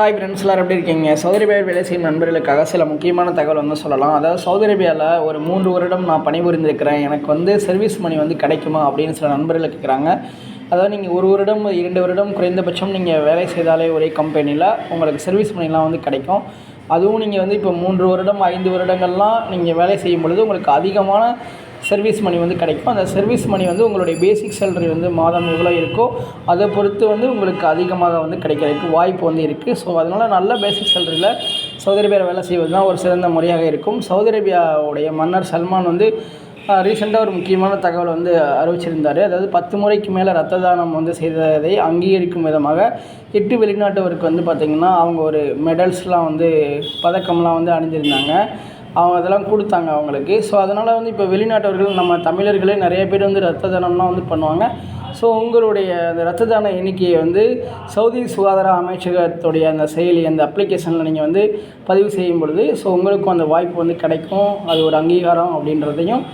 Hi friends எல்லாரும் எப்படி இருக்கீங்க? சவுதி அரேபியா வேலை செய்யும் நண்பர்களுக்காக சில முக்கியமான தகவல் வந்து சொல்லலாம். அதாவது சவுதி அரேபியாவில் ஒரு மூன்று வருடம் நான் பணிபுரிந்திருக்கிறேன். எனக்கு வந்து சர்வீஸ் மணி வந்து கிடைக்குமா? அப்படின்னு சில நண்பர்கள் கேட்குறாங்க அதாவது நீங்கள் ஒரு வருடம் இரண்டு வருடம் குறைந்தபட்சம் நீங்கள் வேலை செய்தாலே ஒரே கம்பெனியில் உங்களுக்கு சர்வீஸ் மணிலாம் வந்து கிடைக்கும். அதுவும் நீங்கள் வந்து இப்போ மூன்று வருடம் ஐந்து வருடங்கள்லாம் நீங்கள் வேலை செய்யும் பொழுது உங்களுக்கு அதிகமான சர்வீஸ் மணி வந்து கிடைக்கும். அந்த சர்வீஸ் மணி வந்து உங்களுடைய பேசிக் சேலரி வந்து மாதம் எவ்வளோ இருக்கோ அதை பொறுத்து வந்து உங்களுக்கு அதிகமாக வந்து கிடைக்கிறதுக்கு வாய்ப்பு வந்து இருக்குது ஸோ அதனால் நல்ல பேசிக் சேலரியில் சவுதி அரேபியாவில் வேலை செய்வது தான் ஒரு சிறந்த முறையாக இருக்கும். சவுதி அரேபியாவுடைய மன்னர் சல்மான் வந்து ரீசெண்டாக ஒரு முக்கியமான தகவல் வந்து அறிவிச்சிருந்தார். அதாவது பத்து முறைக்கு மேலே ரத்த தானம் வந்து செய்ததை அங்கீகரிக்கும் விதமாக எட்டு வெளிநாட்டவருக்கு வந்து பார்த்திங்கன்னா அவங்க ஒரு மெடல்ஸ்லாம் வந்து பதக்கம்லாம் வந்து அணிஞ்சிருந்தாங்க அவங்க அதெல்லாம் கொடுத்தாங்க அவங்களுக்கு. ஸோ அதனால் வந்து இப்போ வெளிநாட்டவர்கள் நம்ம தமிழர்களே நிறைய பேர் வந்து ரத்த தானம்லாம் வந்து பண்ணுவாங்க. ஸோ உங்களுடைய அந்த ரத்த தான எண்ணிக்கையை வந்து சவுதி சுகாதார அமைச்சகத்துடைய அந்த செயலி அந்த அப்ளிகேஷனில் நீங்கள் வந்து பதிவு செய்யும் பொழுது ஸோ உங்களுக்கும் அந்த வாய்ப்பு வந்து கிடைக்கும். அது ஒரு அங்கீகாரம் அப்படின்றதையும்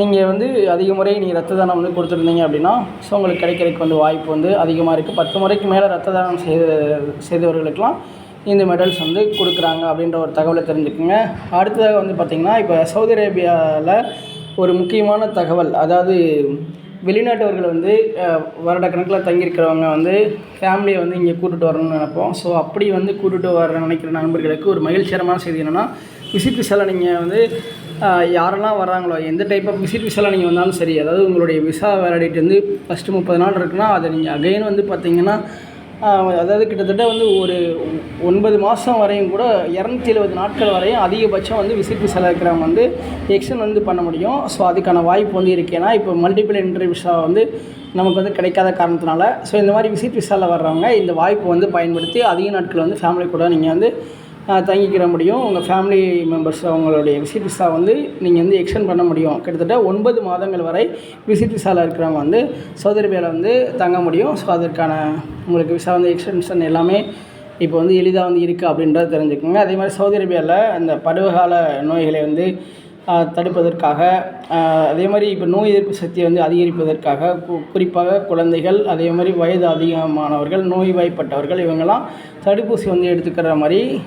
நீங்கள் வந்து அதிக முறை நீங்கள் ரத்த தானம் வந்து கொடுத்துருந்தீங்க அப்படின்னா ஸோ உங்களுக்கு கிடைக்கிறதுக்கு வந்து வாய்ப்பு வந்து அதிகமாக இருக்குது பத்து முறைக்கு மேலே ரத்த தானம் செய்த செய்தவர்களுக்கெல்லாம் இந்த மெடல்ஸ் வந்து கொடுக்குறாங்க அப்படின்ற ஒரு தகவலை தெரிஞ்சுக்குங்க. அடுத்ததாக வந்து பார்த்திங்கன்னா இப்போ சவுதி அரேபியாவில் ஒரு முக்கியமான தகவல் அதாவது வெளிநாட்டவர்கள் வந்து வருடக்கணக்கில் தங்கியிருக்கிறவங்க வந்து ஃபேமிலியை வந்து இங்கே கூட்டிகிட்டு வரணும்னு நினைப்போம். ஸோ அப்படி வந்து கூட்டிகிட்டு வர நினைக்கிற நண்பர்களுக்கு ஒரு மகிழ்ச்சிகரமான செய்தி என்னென்னா விசிட் விசாவில் நீங்கள் வந்து யாரெல்லாம் வராங்களோ எந்த டைப் ஆஃப் விசிட் விசாவில் நீங்கள் வந்தாலும் சரி அதாவது உங்களுடைய விசா வேலிடிட்டி வந்து ஃபஸ்ட்டு முப்பது நாள் இருக்குன்னா அதை நீங்கள் அகைன் வந்து பார்த்திங்கன்னா அதாவது கிட்டத்தட்ட வந்து ஒரு ஒன்பது மாதம் வரையும் கூட இரநூத்தி எழுபது நாட்கள் வரையும் அதிகபட்சம் வந்து விசிட் விசாவில் இருக்கிறவங்க வந்து எக்ஸ்டன் வந்து பண்ண முடியும். ஸோ அதுக்கான வாய்ப்பு வந்து இருக்கேன்னா இப்போ மல்டிபிள் என்ட்ரி விசா வந்து நமக்கு வந்து கிடைக்காத காரணத்தினால ஸோ இந்த மாதிரி விசிட் விசாவில் வர்றவங்க இந்த வாய்ப்பு வந்து பயன்படுத்தி அதிக நாட்கள் வந்து ஃபேமிலி கூட நீங்கள் வந்து தங்கிக்கிற முடியும். உங்கள் ஃபேமிலி மெம்பர்ஸ் அவங்களுடைய விசிட் விசா வந்து நீங்கள் வந்து எக்ஸ்டெண்ட் பண்ண முடியும். கிட்டத்தட்ட ஒன்பது மாதங்கள் வரை விசிட் விசாவில் இருக்கிறவங்க வந்து சவுதி அரேபியாவில் வந்து தங்க முடியும். ஸோ அதற்கான உங்களுக்கு விசா வந்து எக்ஸ்டென்ஷன் எல்லாமே இப்போ வந்து எளிதாக வந்து இருக்குது அப்படின்றத தெரிஞ்சுக்கோங்க. அதே மாதிரி சவுதி அரேபியாவில் அந்த பருவகால நோய்களை வந்து தடுப்பதற்காக அதே மாதிரி இப்போ நோய் எதிர்ப்பு சக்தியை வந்து அதிகரிப்பதற்காக கு குறிப்பாக குழந்தைகள் அதே மாதிரி வயது அதிகமானவர்கள் நோய்வாய்ப்பட்டவர்கள் இவங்கெல்லாம் தடுப்பூசி வந்து எடுத்துக்கிற மாதிரி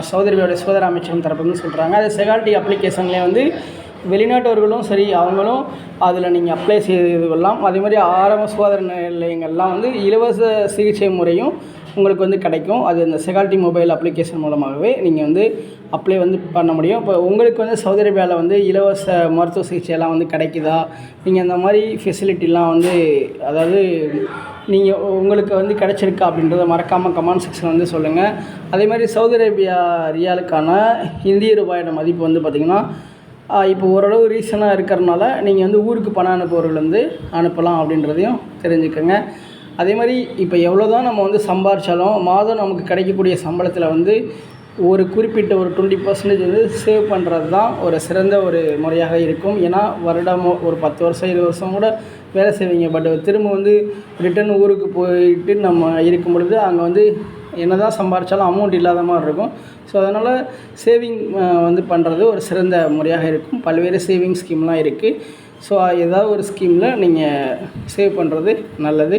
சவுதி சுகாதார அமைச்சகம் தரப்பு வந்து சொல்கிறாங்க அது செகால்டி அப்ளிகேஷன்லேயே வந்து வெளிநாட்டவர்களும் சரி அவங்களும் அதில் நீங்கள் அப்ளை செய்து கொள்ளலாம். அதே மாதிரி ஆரம்ப சுகாதார நிலையங்கள்லாம் வந்து இலவச சிகிச்சை முறையும் உங்களுக்கு வந்து கிடைக்கும். அது இந்த செகால்ட்டி மொபைல் அப்ளிகேஷன் மூலமாகவே நீங்கள் வந்து அப்ளை வந்து பண்ண முடியும். இப்போ உங்களுக்கு வந்து சவுதி அரேபியாவில் வந்து இலவச மருத்துவ சிகிச்சையெல்லாம் வந்து கிடைக்குதா? நீங்கள் அந்த மாதிரி ஃபெசிலிட்டிலாம் வந்து அதாவது நீங்கள் உங்களுக்கு வந்து கிடச்சிருக்கா அப்படின்றத மறக்காமல் கமெண்ட் செக்ஷன் வந்து சொல்லுங்கள் அதே மாதிரி சவுதி அரேபியா ரியாலுக்கான இந்திய ரூபாயோட மதிப்பு வந்து பார்த்திங்கன்னா இப்போ ஓரளவு ரீசனாக இருக்கிறனால நீங்கள் வந்து ஊருக்கு பணம் அனுப்புபவர்கள் வந்து அனுப்பலாம் அப்படின்றதையும் தெரிஞ்சுக்கோங்க. அதே மாதிரி இப்போ எவ்வளோ தான் நம்ம வந்து சம்பாரித்தாலும் மாதம் நமக்கு கிடைக்கக்கூடிய சம்பளத்தில் வந்து ஒரு குறிப்பிட்ட ஒரு டுவெண்ட்டி பர்சன்டேஜ் வந்து சேவ் பண்ணுறது தான் ஒரு சிறந்த ஒரு முறையாக இருக்கும். ஏன்னா வருடமோ ஒரு பத்து வருஷம் இருபது வருஷம் கூட வேலை செய்வீங்க. பட் திரும்ப வந்து ரிட்டன் ஊருக்கு போயிட்டு நம்ம இருக்கும் பொழுது அங்கே வந்து என்ன தான் சம்பாரித்தாலும் அமௌண்ட் இல்லாத மாதிரி இருக்கும். ஸோ அதனால் சேவிங் வந்து பண்ணுறது ஒரு சிறந்த முறையாக இருக்கும். பல்வேறு சேவிங் ஸ்கீம்லாம் இருக்குது ஸோ ஏதாவது ஒரு ஸ்கீமில் நீங்கள் சேவ் பண்ணுறது நல்லது.